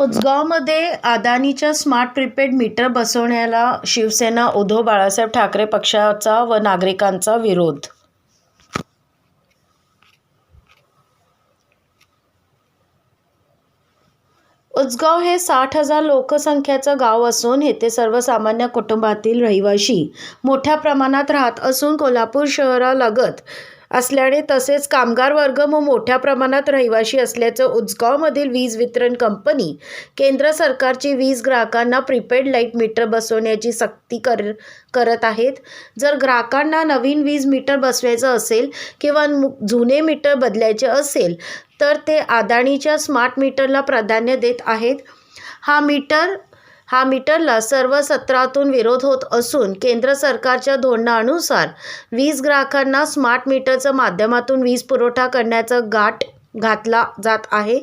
उचगावमध्ये अदानीच्या smart prepaid meter बसवण्याला शिवसेना उद्धव बाळासाहेब ठाकरे पक्षाचा व नागरिकांचा विरोध. उचगाव हे साठ हजार लोकसंख्याचं गाव असून येथे सर्वसामान्य कुटुंबातील रहिवाशी मोठ्या प्रमाणात राहत असून कोल्हापूर शहरालगत असल्याने तसेच कामगार वर्ग व मोठ्या प्रमाणात रहिवाशी असल्याचं उजगावमधील वीज वितरण कंपनी केंद्र सरकारची वीज ग्राहकांना प्रीपेड लाइट मीटर बसवण्याची सक्ती कर करत आहेत. जर ग्राहकांना नवीन वीज मीटर बसवायचं असेल किंवा मु- जुने मीटर बदलायचे असेल तर ते अदानीच्या स्मार्ट मीटरला प्राधान्य देत आहेत. हा मीटर हा मीटरला सर्व सत्रातून विरोध होत असून केंद्र सरकारच्या धोरणानुसार वीज ग्राहकांना स्मार्ट मीटरच्या माध्यमातून वीज पुरवठा करण्याचा गाठ घातला जात आहे.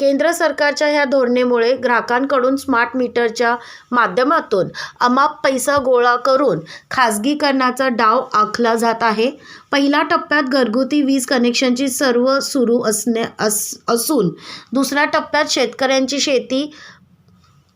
केंद्र सरकारच्या ह्या धोरणेमुळे ग्राहकांकडून स्मार्ट मीटरच्या माध्यमातून अमाप पैसा गोळा करून खाजगीकरणाचा डाव आखला जात आहे. पहिल्या टप्प्यात घरगुती वीज कनेक्शनची सर्व सुरू असणे अस असून दुसऱ्या टप्प्यात शेतकऱ्यांची शेती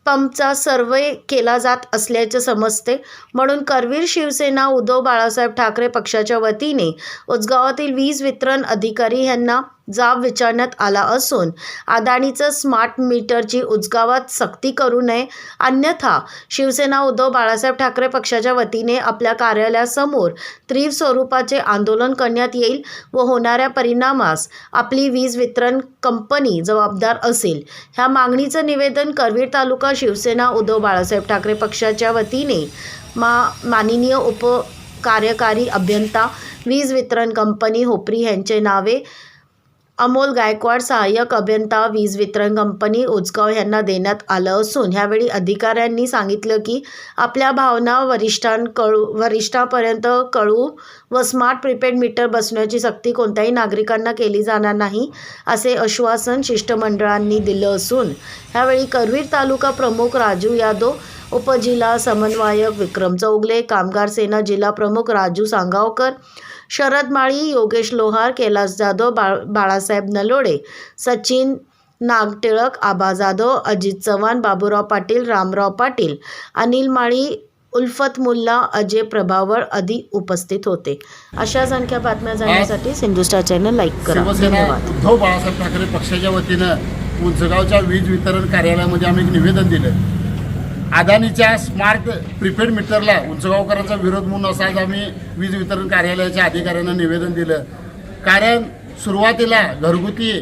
पंपचा सर्वे केला जात असल्याचे समजते. म्हणून करवीर शिवसेना उद्धव बाळासाहेब ठाकरे पक्षाच्या वतीने उजगावातील वीज वितरण अधिकारी यांना जाब विचारण्यात आला असून अदानीचं स्मार्ट मीटरची उचगावात सक्ती करू नये अन्यथा शिवसेना उद्धव बाळासाहेब ठाकरे पक्षाच्या वतीने आपल्या कार्यालयासमोर तीव्र स्वरूपाचे आंदोलन करण्यात येईल व होणाऱ्या परिणामास आपली वीज वितरण कंपनी जबाबदार असेल. ह्या मागणीचं निवेदन करवीर तालुका शिवसेना उद्धव बाळासाहेब ठाकरे पक्षाच्या वतीने मा माननीय उप कार्यकारी अभियंता वीज वितरण कंपनी होपरी यांचे नावे अमोल गायकवाड सहाय्यक अभियंता वीज वितरण कंपनी उचगाव यांना देण्यात आलं असून ह्यावेळी अधिकाऱ्यांनी सांगितलं की आपल्या भावना वरिष्ठांकळू वरिष्ठापर्यंत कळू व स्मार्ट प्रीपेड मीटर बसण्याची सक्ती कोणत्याही नागरिकांना केली जाणार नाही असे आश्वासन शिष्टमंडळांनी दिलं असून ह्यावेळी करवीर तालुका प्रमुख राजू यादव उपजिल्हा समन्वयक विक्रम चौगले कामगार सेना जिल्हा प्रमुख राजू सांगावकर शरद माळी योगेश लोहार कैलास जाधव बाळ बाळासाहेब नलोडे सचिन नागटिळक आबा जाधव अजित चव्हाण बाबूराव पाटील रामराव पाटील अनिल माळी उल्फत मुल्ला अजय प्रभावळ आदी उपस्थित होते. अशाच आणख्या बातम्या जाणण्यासाठी सिंधुस्टार चॅनल लाईक करा. धन्यवाद. उद्धव बाळासाहेब ठाकरे पक्षाच्या वतीनं उंचगावच्या वीज वितरण कार्यालयामध्ये आम्ही एक निवेदन दिलं. अदानीच्या स्मार्ट प्रीपेड मीटरला उंचगावकरांचा विरोध म्हणून असं आज आम्ही वीज वितरण कार्यालयाच्या अधिकाऱ्यांना निवेदन दिलं. कारण सुरुवातीला घरगुती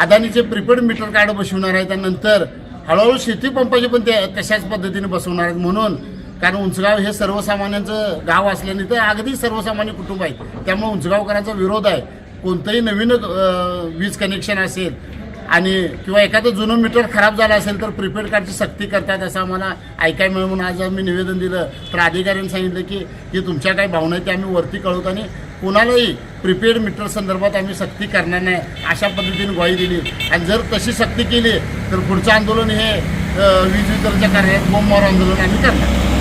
अदानीचे प्रीपेड मीटर कार्ड बसवणार आहेत त्यानंतर हळूहळू शेती पंपाचे पण ते तशाच पद्धतीने बसवणार आहेत म्हणून कारण उंचगाव हे सर्वसामान्यांचं गाव असल्याने तर अगदी सर्वसामान्य कुटुंब आहे. त्यामुळे उंचगावकरांचा विरोध आहे. कोणतंही नवीन वीज कनेक्शन असेल आणि किंवा एखादं जुनं मीटर खराब झालं असेल तर प्रीपेड कार्डची सक्ती करतात असं आम्हाला ऐकायला मिळून म्हणून आज आम्ही निवेदन दिलं. तर अधिकाऱ्यांनी सांगितलं की जे तुमच्या काही भावना आहेत ते आम्ही वरती कळवतो आणि कुणालाही प्रीपेड मीटर संदर्भात आम्ही सक्ती करणार नाही अशा पद्धतीने ग्वाही दिली. आणि जर तशी सक्ती केली तर पुढचं आंदोलन हे वीज वितरणच्या कार्यालयात बोंबमार आंदोलन आम्ही करणार.